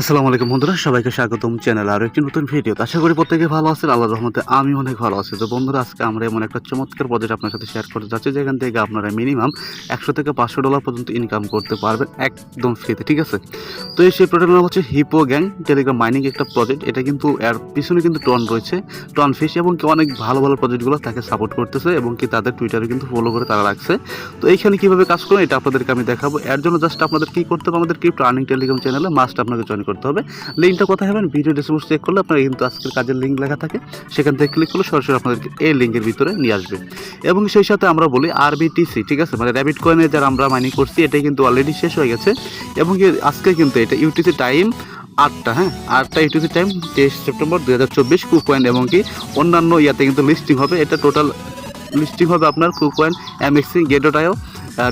আসসালামু আলাইকুম বন্ধুরা, সবাইকে স্বাগতম চ্যানেল আর একটি নতুন ভিডিও আশা করি প্রত্যেকে ভালো আছেন আল্লাহ রহমতে আমি অনেক ভালো আছি। তো বন্ধুরা, আজকে আমরা এমন একটা চমৎকার প্রজেক্ট আপনার সাথে শেয়ার করতে যাচ্ছি, যেখান থেকে আপনারা মিনিমাম একশো থেকে পাঁচশো ডলার পর্যন্ত ইনকাম করতে পারবেন একদম ফ্রিতে ঠিক আছে? তো এই সেই প্রজেক্টের নাম হচ্ছে হিপো গ্যাং টেলিগ্রাম মাইনিং একটা প্রজেক্ট এটা কিন্তু এর পিছনে কিন্তু টন রয়েছে টন ফিশ এবং কি অনেক ভালো ভালো প্রজেক্টগুলো তাকে সাপোর্ট করতেছে এবং কি তাদের টুইটারে কিন্তু ফলো করে তারা রাখছে। তো এইখানে কীভাবে কাজ করুন এটা আপনাদেরকে আমি দেখাবো। এর জন্য জাস্ট আপনাদের কি করতে হবে, আমাদের ক্রিপ্টো আর্নিং টেলিগ্রাম চ্যানেলে মাস্ট আপনাকে জয়েন করতে হবে। লিঙ্কটা কোথায় হবেন ভিডিও ডিসক্রিপশন চেক করলে আপনারা কিন্তু আজকের কাজের লিঙ্ক লেখা থাকে। সেখান থেকে ক্লিক করলে সরাসরি আপনাদেরকে এই লিঙ্কের ভিতরে নিয়ে আসবে। এবং সেই সাথে আমরা বলি আরবিটিসি ঠিক আছে? মানে র্যাবিট কয়েনে যারা আমরা মাইনিং করছি, এটাই কিন্তু অলরেডি শেষ হয়ে গেছে। এবং আজকে কিন্তু এটা ইউটিসি টাইম আটটা হ্যাঁ? আটটা ইউটিসি টাইম তেইশ সেপ্টেম্বর দু হাজার চব্বিশ কু পয়েন্ট এবং কি অন্যান্য ইয়াতে কিন্তু লিস্টিং হবে। এটা টোটাল লিস্টিং হবে আপনার কু পয়েন্ট এমএক্সি গেটোটায়ও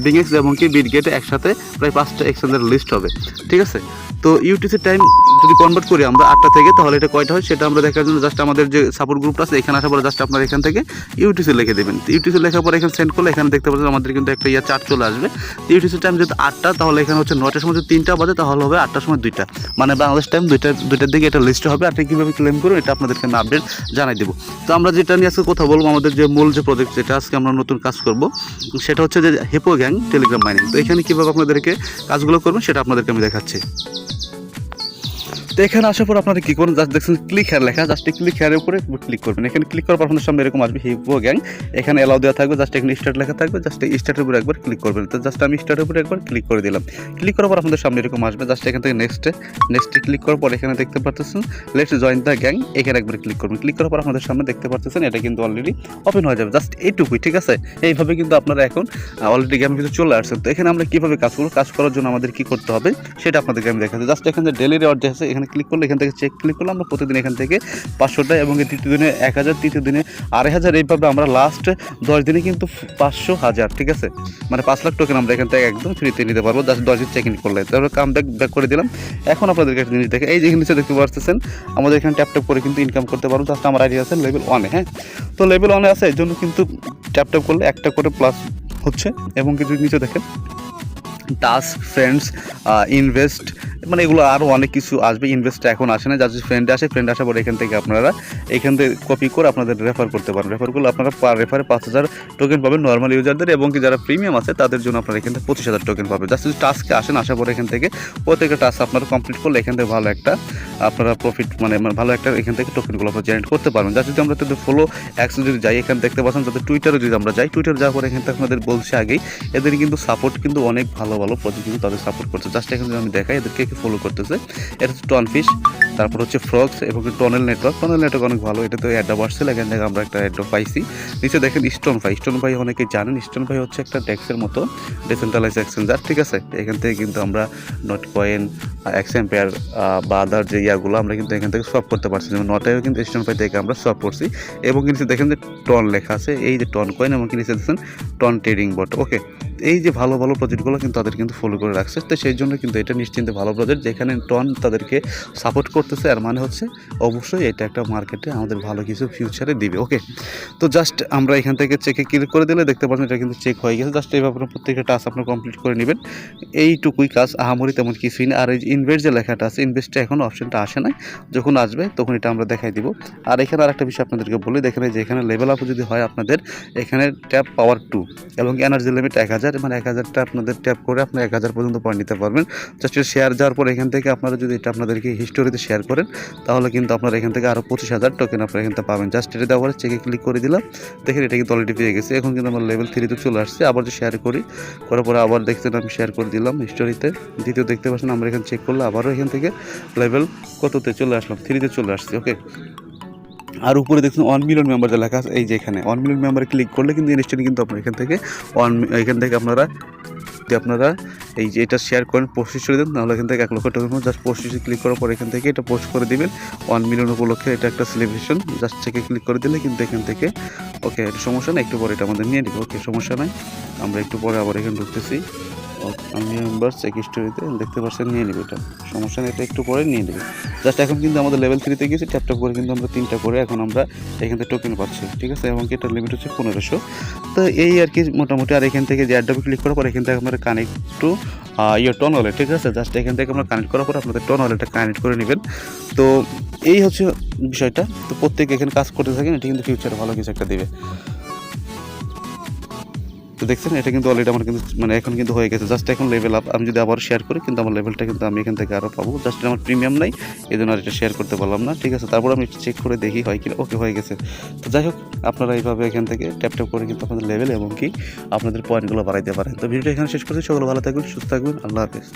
বিংএক্স এবং কি বিট গেটে একসাথে প্রায় পাঁচটা এক্সচেঞ্জের লিস্ট হবে, ঠিক আছে? তো ইউটিসি টাইম যদি কনভার্ট করি আমরা আটটা থেকে, তাহলে এটা কয়টা হয়? সেটা আমরা দেখার জন্য জাস্ট আমাদের যে সাপোর্ট গ্রুপটা আছে, এখানে আসার পরে জাস্ট আপনার এখান থেকে ইউটিসি লিখে দেবেন। ইউটিসি লেখার পরে এখানে সেন্ড করলে এখানে দেখতে পাচ্ছেন আমাদের কিন্তু একটা ইয়া চার্ট চলে আসবে। ইউটিসি টাইম যদি আটটা, তাহলে এখানে হচ্ছে নটার সময় যদি তিনটা বাজে, তাহলে হবে আটটার সময় দুইটা। মানে বাংলাদেশ টাইম দুইটা, দুইটার দিকে এটা লিস্ট হবে। আপনি কীভাবে ক্লেম করুন এটা আপনাদেরকে আমি আপডেট জানাই দেবো। তো আমরা যেটা নিয়ে আজকে কথা বলব, আমাদের যে মূল যে প্রজেক্ট যেটা আজকে আমরা নতুন কাজ করব, সেটা হচ্ছে যে হেপো গ্যাং টেলিগ্রাম মাইনিং তো এখানে কীভাবে আপনাদেরকে কাজগুলো করবেন সেটা আপনাদেরকে আমি দেখাচ্ছি। এখানে আসার পর আপনারা কি করুন জাস্ট দেখছেন ক্লিক হেয়ার লেখা জাস্ট ক্লিক হেয়ারের উপরে ক্লিক করবেন। এখানে ক্লিক করার পর আপনাদের সামনে এরকম আসবে হিপো গ্যাং এখানে অ্যালাউ দেওয়া থাকবে জাস্ট এখানে স্টার্ট লেখা থাকবে জাস্ট এই স্টার্টের উপরে একবার ক্লিক করবেন। তো জাস্ট আমি স্টার্টের উপরে একবার ক্লিক করে দিলাম। ক্লিক করার পর আপনাদের সামনে এরকম আসবে জাস্ট এখান থেকে নেক্সটে নেক্সটে ক্লিক করার পর এখানে দেখতে পাচ্ছেন লেটস জয়েন দ্য গ্যাং এখানে একবার ক্লিক করবেন। ক্লিক করার পর আপনাদের সামনে দেখতে পাচ্ছেন এটা কিন্তু অলরেডি ওপেন হয়ে যাবে। জাস্ট এইটুকুই, ঠিক আছে? এইভাবে কিন্তু আপনারা এখন অলরেডি গেমের কিন্তু চলে আসছেন। তো এখানে আমরা কীভাবে কাজ করব? কাজ করার জন্য আমাদের কি করতে হবে? সেটা আপনাদেরকে আমি দেখাচ্ছি। জাস্ট এখানে ডেলি যে আছে, এখানে ক্লিক করলে এখান থেকে চেক ক্লিক করলে আমরা প্রতিদিন এখান থেকে পাঁচশোটা এবং এই তৃতীয় দিনে এক হাজার, তৃতীয় দিনে আড়াই হাজার এইভাবে আমরা লাস্ট দশ দিনে কিন্তু পাঁচশো হাজার, ঠিক আছে? মানে পাঁচ লাখ টোকেন আমরা এখান থেকে একদম ফ্রিতে নিতে পারব জাস্ট দশ দিন চেক ইন করলে। তারপরে কাম ব্যাক ব্যাক করে দিলাম। এখন আপনাদেরকে একটা জিনিস দেখে, এই যে নিচে দেখতে পাচ্ছেন আমাদের এখানে ট্যাপ ট্যাপ করে কিন্তু ইনকাম করতে পারব। জাস্ট আমার আইডিয়া আছে লেভেল ওয়ানে হ্যাঁ? তো লেভেল ওয়ানে আছে এর জন্য কিন্তু ট্যাপ ট্যাপ করলে একটা করে প্লাস হচ্ছে। এবং কিছু নিচে দেখেন টাস্ক ফ্রেন্ডস ইনভেস্ট মানে এগুলো আরও অনেক কিছু আসবে ইনভেস্ট এখন আসে না, যার ফ্রেন্ড আসে ফ্রেন্ড আসার পর এখান থেকে আপনারা এখান থেকে কপি করে আপনাদের রেফার করতে পারেন। রেফার করলে আপনারা পার রেফারে পাঁচ হাজার টোকেন পাবেন নর্মাল ইউজারদের এবং কি যারা প্রিমিয়াম আছে, তাদের জন্য আপনারা এখান থেকে পঁচিশ হাজার টোকেন পাবেন। জাস্ট যদি টাস্কে আসেন, আসার পর এখান থেকে প্রত্যেকটা টাস্ক আপনারা কমপ্লিট করলে এখান থেকে ভালো একটা আপনারা প্রফিট মানে মানে ভালো একটা এখান থেকে টোকেনগুলো আপনারা জেনারেট করতে পারবেন। যা যদি আমরা তাদের ফলো অ্যাক্স যদি যাই, এখানে দেখতে পাচ্ছেন যাদের টুইটারে যদি আমরা যাই টুইটার যাওয়ার পর এখান থেকে আপনাদের বলছে আগেই, এদের কিন্তু সাপোর্ট কিন্তু অনেক ভালো ভালো প্রজেক্ট কিন্তু তাদের সাপোর্ট করছে। জাস্ট এখানে যদি আমি দেখাই, এদেরকে ফলো করতেছে। এটা হচ্ছে টনফিশ তারপর হচ্ছে ফ্রক্স এবং টনেল নেটওয়ার্ক টনেল নেটওয়ার্ক অনেক ভালো এটা তো অ্যাডাপ আসছিল এখান থেকে আমরা একটা অ্যাডাপ পাইছি। নিচে দেখেন স্টোন ভাই স্টোন ভাই অনেকে জানেন স্টোন ভাই হচ্ছে একটা ডেক্সের মতো ডিসেন্ট্রালাইজ এক্সচেঞ্জার ঠিক আছে? এখান থেকে কিন্তু আমরা নট কয়েন এক্সএম্পেয়ার বা আদার যে ইয়াগুলো, আমরা কিন্তু এখান থেকে সব করতে পারছি যেমন নটায়ও কিন্তু স্টোন ভাই থেকে আমরা সব করছি। এবং কিন্তু দেখেন যে টন লেখা আছে, এই যে টন কয়েন এবং নিচে দেখছেন টন ট্রেডিং বট ওকে এই যে ভালো ভালো প্রজেক্টগুলো কিন্তু তাদের কিন্তু ফলো করে রাখছে। তো সেই জন্য কিন্তু এটা নিশ্চিন্তে ভালো প্রজেক্ট যেখানে টন তাদেরকে সাপোর্ট করতেছে। আর মানে হচ্ছে অবশ্যই এটা একটা মার্কেটে আমাদের ভালো কিছু ফিউচারে দিবে ওকে তো জাস্ট আমরা এখান থেকে চেকে ক্লিক করে দিলে দেখতে পাচ্ছেন এটা কিন্তু চেক হয়ে গেছে। জাস্ট এইভাবে প্রত্যেকটা টাস্ক আপনার কমপ্লিট করে নেবেন। এইটুকুই কাজ, আহামরি তেমন কিছুই না। আর এই ইনভেস্ট যে লেখাটা আছে ইনভেস্টে এখন অপশনটা আসে নাই। যখন আসবে তখন এটা আমরা দেখাই দিব। আর এখানে আরেকটা বিষয় আপনাদেরকে বলি, দেখেন যে এখানে লেভেল আপ যদি হয় আপনাদের, এখানে ট্যাপ পাওয়ার টু এবং এনার্জি লিমিট এক হাজার। মানে এক হাজারটা আপনাদের ট্যাপ করে আপনি এক হাজার পর্যন্ত পয়েন্ট নিতে পারবেন। জাস্ট শেয়ার যাওয়ার পর এখান থেকে আপনারা যদি এটা আপনাদেরকে হিস্টোরিতে শেয়ার করেন, তাহলে কিন্তু আপনারা এখান থেকে আরও পঁচিশ হাজার টোকেন আপনারা এখান থেকে পাবেন। জাস্ট এটা দেওয়ার চেকে ক্লিক করে দিলাম। দেখেন এটা কিন্তু অলরেডি পেয়ে গেছে। এখন কিন্তু আমার লেভেল থ্রিতে চলে আসছে। আবার যে শেয়ার করি, করার পরে আবার দেখছেন আমি শেয়ার করে দিলাম হিস্টোরিতে দ্বিতীয় দেখতে পাচ্ছেন আমরা এখানে চেক করলে আবারও এখান থেকে লেভেল কততে চলে আসলাম? থ্রিতে চলে আসছে ওকে আর উপরে দেখুন ওয়ান মিলিয়ন মেম্বার যে লেখা আছে, এই যে এখানে ওয়ান মিলিয়ন মেম্বারে ক্লিক করলে কিন্তু ইনস্ট্যান্ট কিন্তু আপনার এখান থেকে ওয়ান এখান থেকে আপনারা, যদি আপনারা এই যে এটা শেয়ার করেন পোস্ট করে দেন, তাহলে এখান থেকে এক লক্ষ টাকা জাস্ট পোস্ট ক্লিক করার পর এখান থেকে এটা পোস্ট করে দিবেন। ওয়ান মিলিয়ন উপলক্ষে এটা একটা সেলিব্রেশন জাস্ট থেকে ক্লিক করে দিলে কিন্তু এখান থেকে ওকে সমস্যা নেই, একটু পরে এটা আমাদের নিয়ে নিবে ওকে সমস্যা নাই। আমরা একটু পরে আবার এখানে ঢুকতেছি। আমি মেম্বার চেক স্টোরিতে দেখতে পাচ্ছেন নিয়ে নেবে এটা। সমস্যা নেই, এটা একটু পরে নিয়ে নেবে। জাস্ট এখন কিন্তু আমাদের লেভেল থ্রিতে গেছি ট্যাপ ট্যাপ করে কিন্তু আমরা তিনটা করে এখন আমরা এখান থেকে টোকেন পাচ্ছি, ঠিক আছে? এবং এটার লিমিট হচ্ছে পনেরোশো। তো এই আর কি মোটামুটি, আর এখান থেকে যে অ্যাডাবে ক্লিক করার পর এখান থেকে আমরা কানেক্ট টু ইয়ে টন ওয়ালেট ঠিক আছে? জাস্ট এখান থেকে আমরা কানেক্ট করার পর আপনাদের টন ওয়ালেটটা কানেক্ট করে নেবেন। তো এই হচ্ছে বিষয়টা। তো প্রত্যেক এখানে কাজ করতে থাকেন, এটা কিন্তু ফিউচারে ভালো কিছু একটা দেবে। তো দেখছেন, এটা কিন্তু অলরেডি আমার কিন্তু মানে এখন কিন্তু হয়ে গেছে। জাস্ট এখন লেভেল আপ আমি যদি আবার শেয়ার করি, কিন্তু আমার লেভেলটা কিন্তু আমি এখান থেকে আরও পাবো। জাস্ট আমার প্রিমিয়াম নাই এই জন্য আর এটা শেয়ার করতে পারলাম না। ঠিক আছে, তারপর আমি চেক করে দেখি হয় কি ওকে হয়ে গেছে। তো যাই হোক, আপনারা এইভাবে এখান থেকে ট্যাপ ট্যাপ করে কিন্তু আপনাদের লেভেল এবং কি আপনাদের পয়েন্টগুলো বাড়াইতে পারেন। তো ভিডিওটা এখানে শেষ করছি। সকলে ভালো থাকবেন, সুস্থ থাকবেন। আল্লাহ হাফেজ।